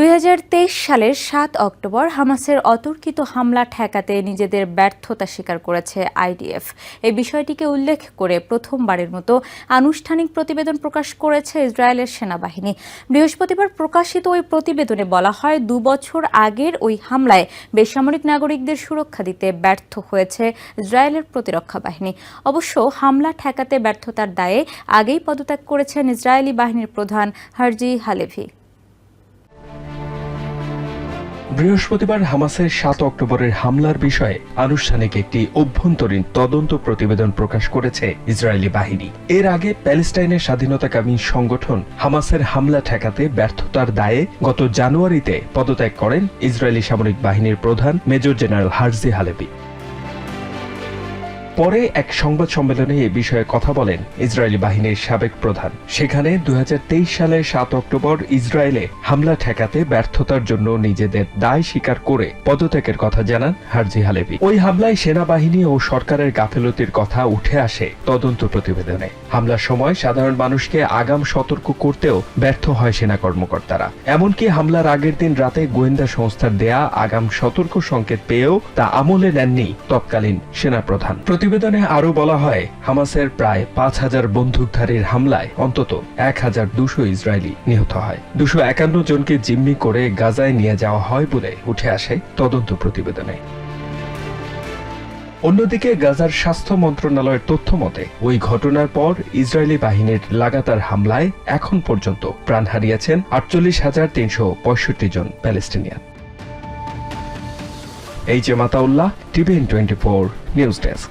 দুই হাজার তেইশ সালের সাত অক্টোবর হামাসের অতর্কিত হামলা ঠেকাতে নিজেদের ব্যর্থতা স্বীকার করেছে আইডিএফ। এই বিষয়টিকে উল্লেখ করে প্রথমবারের মতো আনুষ্ঠানিক প্রতিবেদন প্রকাশ করেছে ইসরায়েলের সেনাবাহিনী। বৃহস্পতিবার প্রকাশিত ওই প্রতিবেদনে বলা হয় দুবছর আগের ওই হামলায় বেসামরিক নাগরিকদের সুরক্ষা দিতে ব্যর্থ হয়েছে ইসরায়েলের প্রতিরক্ষা বাহিনী। অবশ্য হামলা ঠেকাতে ব্যর্থতার দায়ে আগেই পদত্যাগ করেছেন ইসরায়েলি বাহিনীর প্রধান হারজি হালেভি। বৃহস্পতিবার হামাসের সাত অক্টোবরের হামলার বিষয়ে আনুষ্ঠানিক একটি অভ্যন্তরীণ তদন্ত প্রতিবেদন প্রকাশ করেছে ইসরায়েলি বাহিনী। এর আগে প্যালেস্টাইনের স্বাধীনতাকামী সংগঠন হামাসের হামলা ঠেকাতে ব্যর্থতার দায়ে গত জানুয়ারিতে পদত্যাগ করেন ইসরায়েলি সামরিক বাহিনীর প্রধান মেজর জেনারেল হার্জি হালেবি পরে এক সংবাদ সম্মেলনে এ বিষয়ে কথা বলেন ইসরায়েলি বাহিনীর সাবেক প্রধান। সেখানে দু হাজার তেইশ সালের সাত অক্টোবর ইসরায়েলে হামলা ঠেকাতে ব্যর্থতার জন্য নিজেদের দায় স্বীকার করে পদত্যাগের কথা জানান হারজি হালেবি ওই হামলায় সেনাবাহিনী ও সরকারের গাফেলতির কথা উঠে আসে তদন্ত প্রতিবেদনে। হামলার সময় সাধারণ মানুষকে আগাম সতর্ক করতেও ব্যর্থ হয় সেনা কর্মকর্তারা। এমনকি হামলার আগের দিন রাতে গোয়েন্দা সংস্থার দেয়া আগাম সতর্ক সংকেত পেয়েও তা আমলে নেননি তৎকালীন সেনাপ্রধান। প্রতিবেদনে আরও বলা হয়, হামাসের প্রায় পাঁচ হাজার বন্দুকধারীর হামলায় অন্তত এক হাজার দুশো ইসরায়েলি নিহত হয়। দুশো একান্ন জনকে জিম্মি করে গাজায় নিয়ে যাওয়া হয় বলে উঠে আসে তদন্ত প্রতিবেদনে। অন্যদিকে গাজার স্বাস্থ্য মন্ত্রণালয়ের তথ্য মতে, ওই ঘটনার পর ইসরায়েলি বাহিনীর লাগাতার হামলায় এখন পর্যন্ত প্রাণ হারিয়েছেন আটচল্লিশ হাজার তিনশো পঁয়ষট্টি জন প্যালেস্টিনিয়ান। এই যে Mataullah, TVN twenty four news desk.